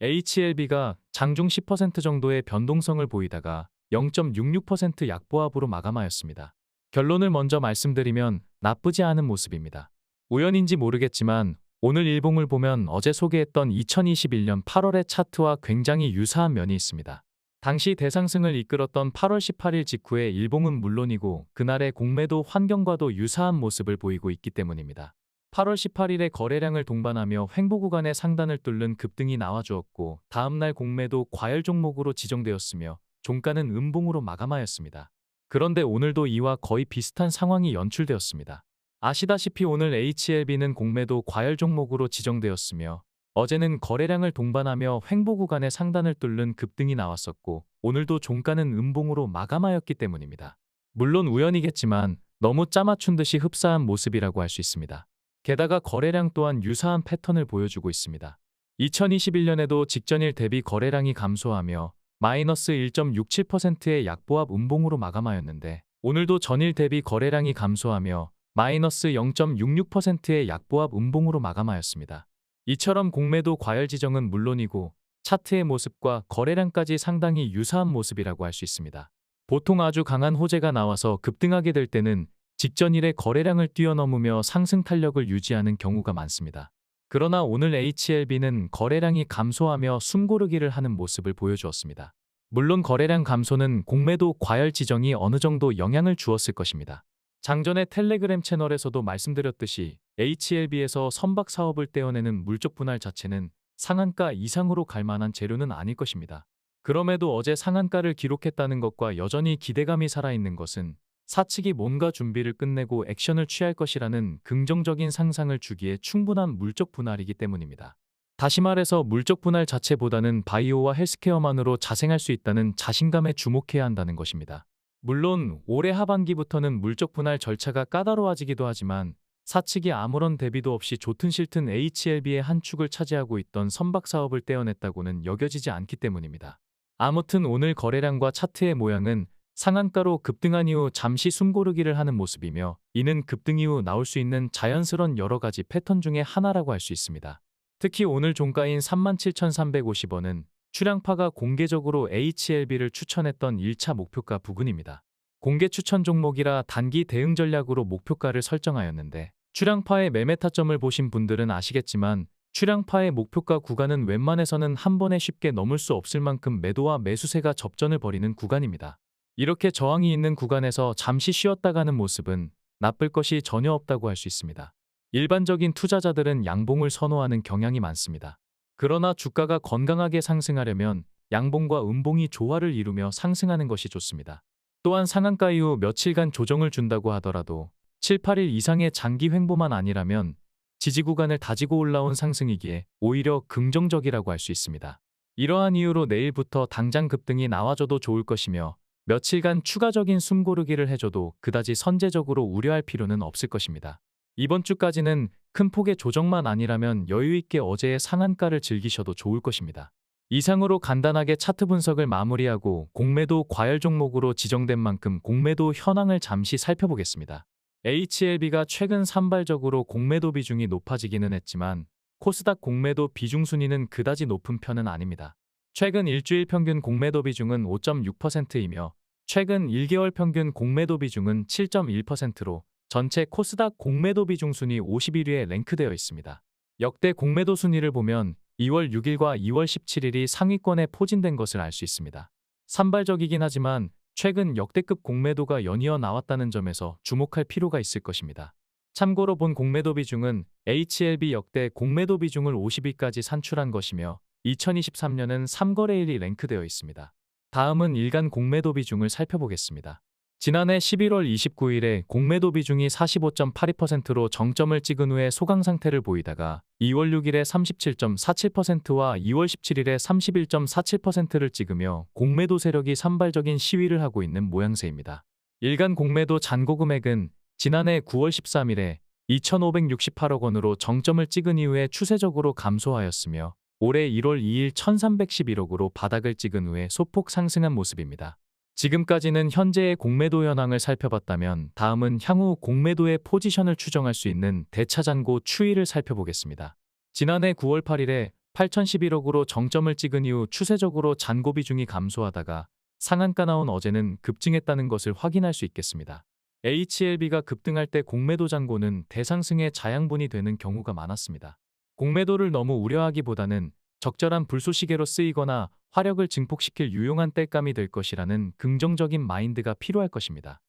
HLB가 장중 10% 정도의 변동성을 보이다가 0.66% 약보합으로 마감하였습니다. 결론을 먼저 말씀드리면 나쁘지 않은 모습입니다. 우연인지 모르겠지만 오늘 일봉을 보면 어제 소개했던 2021년 8월의 차트와 굉장히 유사한 면이 있습니다. 당시 대상승을 이끌었던 8월 18일 직후의 일봉은 물론이고 그날의 공매도 환경과도 유사한 모습을 보이고 있기 때문입니다. 8월 18일에 거래량을 동반하며 횡보 구간의 상단을 뚫는 급등이 나와주었고 다음날 공매도 과열 종목으로 지정되었으며 종가는 음봉으로 마감하였습니다. 그런데 오늘도 이와 거의 비슷한 상황이 연출되었습니다. 아시다시피 오늘 HLB는 공매도 과열 종목으로 지정되었으며 어제는 거래량을 동반하며 횡보 구간의 상단을 뚫는 급등이 나왔었고 오늘도 종가는 음봉으로 마감하였기 때문입니다. 물론 우연이겠지만 너무 짜맞춘 듯이 흡사한 모습이라고 할 수 있습니다. 게다가 거래량 또한 유사한 패턴을 보여주고 있습니다. 2021년에도 직전일 대비 거래량이 감소하며 마이너스 1.67%의 약보합 음봉으로 마감하였는데 오늘도 전일 대비 거래량이 감소하며 마이너스 0.66%의 약보합 음봉으로 마감하였습니다. 이처럼 공매도 과열 지정은 물론이고 차트의 모습과 거래량까지 상당히 유사한 모습이라고 할 수 있습니다. 보통 아주 강한 호재가 나와서 급등하게 될 때는 직전일의 거래량을 뛰어넘으며 상승 탄력을 유지하는 경우가 많습니다. 그러나 오늘 HLB는 거래량이 감소하며 숨고르기를 하는 모습을 보여주었습니다. 물론 거래량 감소는 공매도 과열 지정이 어느 정도 영향을 주었을 것입니다. 장전의 텔레그램 채널에서도 말씀드렸듯이 HLB에서 선박 사업을 떼어내는 물적 분할 자체는 상한가 이상으로 갈 만한 재료는 아닐 것입니다. 그럼에도 어제 상한가를 기록했다는 것과 여전히 기대감이 살아있는 것은 사측이 뭔가 준비를 끝내고 액션을 취할 것이라는 긍정적인 상상을 주기에 충분한 물적 분할이기 때문입니다. 다시 말해서 물적 분할 자체보다는 바이오와 헬스케어만으로 자생할 수 있다는 자신감에 주목해야 한다는 것입니다. 물론 올해 하반기부터는 물적 분할 절차가 까다로워지기도 하지만 사측이 아무런 대비도 없이 좋든 싫든 HLB의 한 축을 차지하고 있던 선박 사업을 떼어냈다고는 여겨지지 않기 때문입니다. 아무튼 오늘 거래량과 차트의 모양은 상한가로 급등한 이후 잠시 숨고르기를 하는 모습이며 이는 급등 이후 나올 수 있는 자연스런 여러 가지 패턴 중의 하나라고 할 수 있습니다. 특히 오늘 종가인 37,350원은 출량파가 공개적으로 HLB를 추천했던 1차 목표가 부근입니다. 공개 추천 종목이라 단기 대응 전략으로 목표가를 설정하였는데 출량파의 매매 타점을 보신 분들은 아시겠지만 출량파의 목표가 구간은 웬만해서는 한 번에 쉽게 넘을 수 없을 만큼 매도와 매수세가 접전을 벌이는 구간입니다. 이렇게 저항이 있는 구간에서 잠시 쉬었다 가는 모습은 나쁠 것이 전혀 없다고 할 수 있습니다. 일반적인 투자자들은 양봉을 선호하는 경향이 많습니다. 그러나 주가가 건강하게 상승하려면 양봉과 음봉이 조화를 이루며 상승하는 것이 좋습니다. 또한 상한가 이후 며칠간 조정을 준다고 하더라도 7, 8일 이상의 장기 횡보만 아니라면 지지 구간을 다지고 올라온 상승이기에 오히려 긍정적이라고 할 수 있습니다. 이러한 이유로 내일부터 당장 급등이 나와줘도 좋을 것이며 며칠간 추가적인 숨고르기를 해줘도 그다지 선제적으로 우려할 필요는 없을 것입니다. 이번 주까지는 큰 폭의 조정만 아니라면 여유있게 어제의 상한가를 즐기셔도 좋을 것입니다. 이상으로 간단하게 차트 분석을 마무리하고 공매도 과열 종목으로 지정된 만큼 공매도 현황을 잠시 살펴보겠습니다. HLB가 최근 산발적으로 공매도 비중이 높아지기는 했지만 코스닥 공매도 비중 순위는 그다지 높은 편은 아닙니다. 최근 일주일 평균 공매도 비중은 5.6%이며 최근 1개월 평균 공매도 비중은 7.1%로 전체 코스닥 공매도 비중 순위 51위에 랭크되어 있습니다. 역대 공매도 순위를 보면 2월 6일과 2월 17일이 상위권에 포진된 것을 알 수 있습니다. 산발적이긴 하지만 최근 역대급 공매도가 연이어 나왔다는 점에서 주목할 필요가 있을 것입니다. 참고로 본 공매도 비중은 HLB 역대 공매도 비중을 50위까지 산출한 것이며 2023년은 3거래일이 랭크되어 있습니다. 다음은 일간 공매도 비중을 살펴보겠습니다. 지난해 11월 29일에 공매도 비중이 45.82%로 정점을 찍은 후에 소강 상태를 보이다가 2월 6일에 37.47%와 2월 17일에 31.47%를 찍으며 공매도 세력이 산발적인 시위를 하고 있는 모양새입니다. 일간 공매도 잔고 금액은 지난해 9월 13일에 2,568억 원으로 정점을 찍은 이후에 추세적으로 감소하였으며 올해 1월 2일 1,311억으로 바닥을 찍은 후에 소폭 상승한 모습입니다. 지금까지는 현재의 공매도 현황을 살펴봤다면 다음은 향후 공매도의 포지션을 추정할 수 있는 대차잔고 추이를 살펴보겠습니다. 지난해 9월 8일에 8,011억으로 정점을 찍은 이후 추세적으로 잔고 비중이 감소하다가 상한가 나온 어제는 급증했다는 것을 확인할 수 있겠습니다. HLB가 급등할 때 공매도 잔고는 대상승의 자양분이 되는 경우가 많았습니다. 공매도를 너무 우려하기보다는 적절한 불쏘시개로 쓰이거나 화력을 증폭시킬 유용한 땔감이 될 것이라는 긍정적인 마인드가 필요할 것입니다.